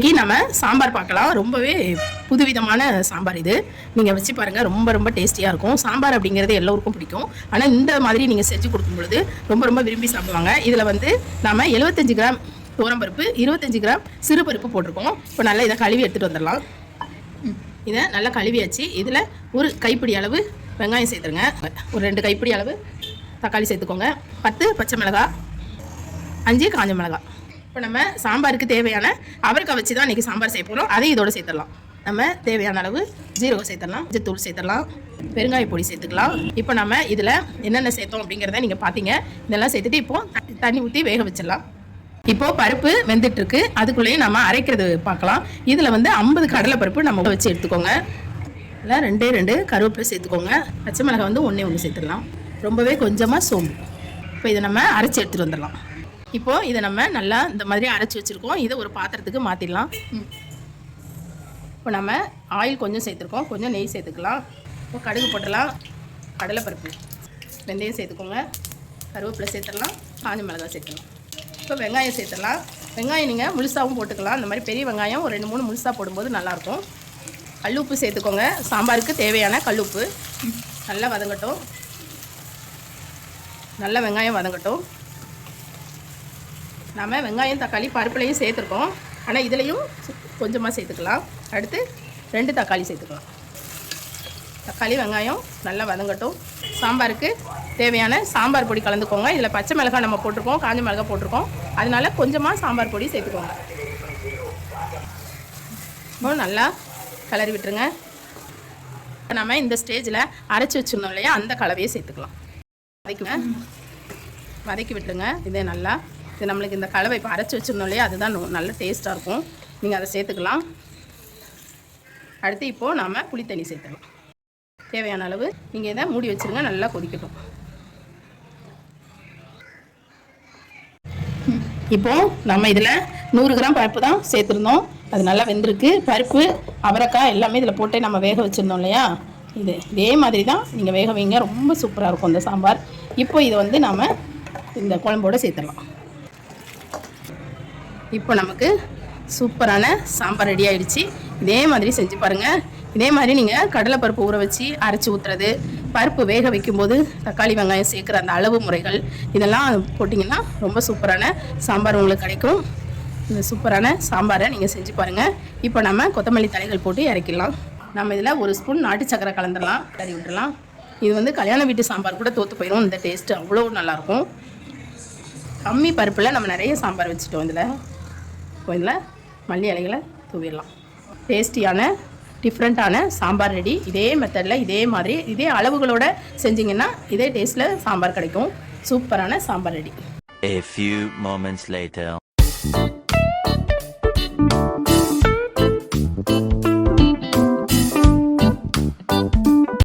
இன்றைக்கி நம்ம சாம்பார் பார்க்கலாம். ரொம்பவே புதுவிதமான சாம்பார் இது. நீங்கள் வச்சு பாருங்கள் ரொம்ப ரொம்ப டேஸ்டியாக இருக்கும். சாம்பார் அப்படிங்கிறது எல்லோருக்கும் பிடிக்கும். ஆனால் இந்த மாதிரி நீங்கள் செஞ்சு கொடுக்கும் பொழுது ரொம்ப ரொம்ப விரும்பி சாப்பிடுவாங்க. இதில் வந்து நம்ம 75 கிராம் பருப்பு 25 கிராம் சிறுபருப்பு போட்டிருக்கோம். இப்போ நல்லா இதை கழுவி எடுத்துகிட்டு வந்துடலாம். இதை நல்லா கழுவியாச்சு. இதில் ஒரு கைப்பிடி அளவு வெங்காயம் சேர்த்துருங்க. ஒரு ரெண்டு கைப்பிடி அளவு தக்காளி சேர்த்துக்கோங்க. பத்து பச்சை மிளகாய் அஞ்சு காஞ்ச மிளகாய் இப்போ நம்ம சாம்பாருக்கு தேவையான அவரைக்காய் வச்சு தான் இன்றைக்கி சாம்பார் செய்ய போகிறோம் அதையும் இதோட சேர்த்துடலாம். நம்ம தேவையான அளவு ஜீரகம் சேர்த்துடலாம் தூள் சேர்த்துடலாம் பெருங்காய பொடி சேர்த்துக்கலாம். இப்போ நம்ம இதில் என்னென்ன சேர்த்தோம் அப்படிங்கிறத நீங்கள் பார்த்தீங்க இதெல்லாம் சேர்த்துட்டு இப்போது தண்ணி ஊற்றி வேக வச்சிடலாம். இப்போது பருப்பு வெந்துட்டுருக்கு அதுக்குள்ளேயும் நம்ம அரைக்கிறது பார்க்கலாம். இதில் வந்து ஐம்பது கடலை பருப்பு நம்ம வச்சு எடுத்துக்கோங்க. இல்லை ரெண்டே ரெண்டு கருவேப்பிலை சேர்த்துக்கோங்க. பச்சை மிளகாய் வந்து ஒன்றே ஒன்று சேர்த்துடலாம். ரொம்பவே கொஞ்சமாக சோம்பு. இப்போ இதை நம்ம அரைச்சி எடுத்துகிட்டு வந்துடலாம். இப்போ இதை நம்ம நல்லா இந்த மாதிரி அரைச்சி வச்சுருக்கோம். இதை ஒரு பாத்திரத்துக்கு மாற்றிடலாம் இப்போ நம்ம ஆயில் கொஞ்சம் சேர்த்துருக்கோம். கொஞ்சம் நெய் சேர்த்துக்கலாம். இப்போ கடுகு போட்டுடலாம் கடலைப்பருப்பு வெந்தயம் சேர்த்துக்கோங்க. கருவேப்பிலை சேர்த்துடலாம். காஞ்ச மிளகாய் சேர்த்துக்கலாம் இப்போ வெங்காயம் சேர்த்துடலாம். வெங்காயம் நீங்கள் முழுசாகவும் போட்டுக்கலாம். இந்த மாதிரி பெரிய வெங்காயம் ஒரு ரெண்டு மூணு முழுசாக போடும்போது நல்லாயிருக்கும். கல்லுப்பு சேர்த்துக்கோங்க. சாம்பாருக்கு தேவையான கல்லுப்பு. நல்லா வதங்கட்டும். நல்ல வெங்காயம் வதங்கட்டும். நம்ம வெங்காயம் தக்காளி பருப்புலையும் சேர்த்துருக்கோம். ஆனால் இதுலேயும் கொஞ்சமாக சேர்த்துக்கலாம். அடுத்து ரெண்டு தக்காளி சேர்த்துக்கலாம். தக்காளி வெங்காயம் நல்லா வதங்கட்டும். சாம்பாருக்கு தேவையான சாம்பார் பொடி கலந்துக்கோங்க. இதில் பச்சை மிளகாய் நம்ம போட்டிருக்கோம் காஞ்ச மிளகாய் போட்டிருக்கோம். அதனால கொஞ்சமாக சாம்பார் பொடி சேர்த்துக்கோங்க. இப்போ நல்லா கிளறி விட்டுருங்க. இப்போ நம்ம இந்த ஸ்டேஜில் அரைச்சி வச்சுருந்தோம் இல்லையா அந்த கலவையை சேர்த்துக்கலாம். வதக்குங்க வதக்கி விட்டுருங்க. இதே நல்லா இது நம்மளுக்கு இந்த கலவை இப்போ அரைச்சி வச்சிருந்தோம் இல்லையா? அதுதான் நல்ல டேஸ்ட்டாக இருக்கும். நீங்கள் அதை சேர்த்துக்கலாம். அடுத்து இப்போது நாம் புளி தண்ணி சேர்த்துக்கலாம். தேவையான அளவு நீங்கள் இதை மூடி வச்சிருங்க நல்லா கொதிக்கட்டும். இப்போது நம்ம இதில் நூறு கிராம் பருப்பு தான் சேர்த்துருந்தோம். அது நல்லா வெந்திருக்கு. பருப்பு அவரைக்காய் எல்லாமே இதில் போட்டு நம்ம வேக வச்சுருந்தோம் இல்லையா? இது இதே மாதிரி தான் நீங்கள் வேக வைங்க. ரொம்ப சூப்பராக இருக்கும் இந்த சாம்பார். இப்போ இதை வந்து நாம் இந்த குழம்போட சேர்த்துடலாம். இப்போ நமக்கு சூப்பரான சாம்பார் ரெடி ஆயிடுச்சு. இதே மாதிரி செஞ்சு பாருங்கள் இதே மாதிரி நீங்கள் கடலைப்பருப்பு ஊற வச்சு அரைச்சி ஊற்றுறது பருப்பு வேக வைக்கும்போது தக்காளி வெங்காயம் சேர்க்குற அந்த அளவு முறைகள் இதெல்லாம் போட்டிங்கன்னா ரொம்ப சூப்பரான சாம்பார் உங்களுக்கு கிடைக்கும். இந்த சூப்பரான சாம்பாரை நீங்கள் செஞ்சு பாருங்கள் இப்போ நம்ம கொத்தமல்லி தலைகள் போட்டு இறக்கிடலாம். நம்ம இதில் ஒரு ஸ்பூன் நாட்டு சக்கரை கலந்துடலாம் கறி விட்டுறலாம் இது வந்து கல்யாண வீட்டு சாம்பார் கூட தோற்று போயிடும் இந்த டேஸ்ட்டு அவ்வளோ நல்லாயிருக்கும் கம்மி பருப்பில் நம்ம நிறைய சாம்பார் வச்சுட்டோம் இதில். இப்போ இதில் மல்லி இலைகளை தூவிடலாம். டேஸ்டியான டிஃப்ரெண்ட்டான சாம்பார் ரெடி. இதே மெத்தடில் இதே மாதிரி இதே அளவுகளோட செஞ்சிங்கன்னா இதே டேஸ்ட்டில் சாம்பார் கிடைக்கும். சூப்பரான sambar ready. A few moments later.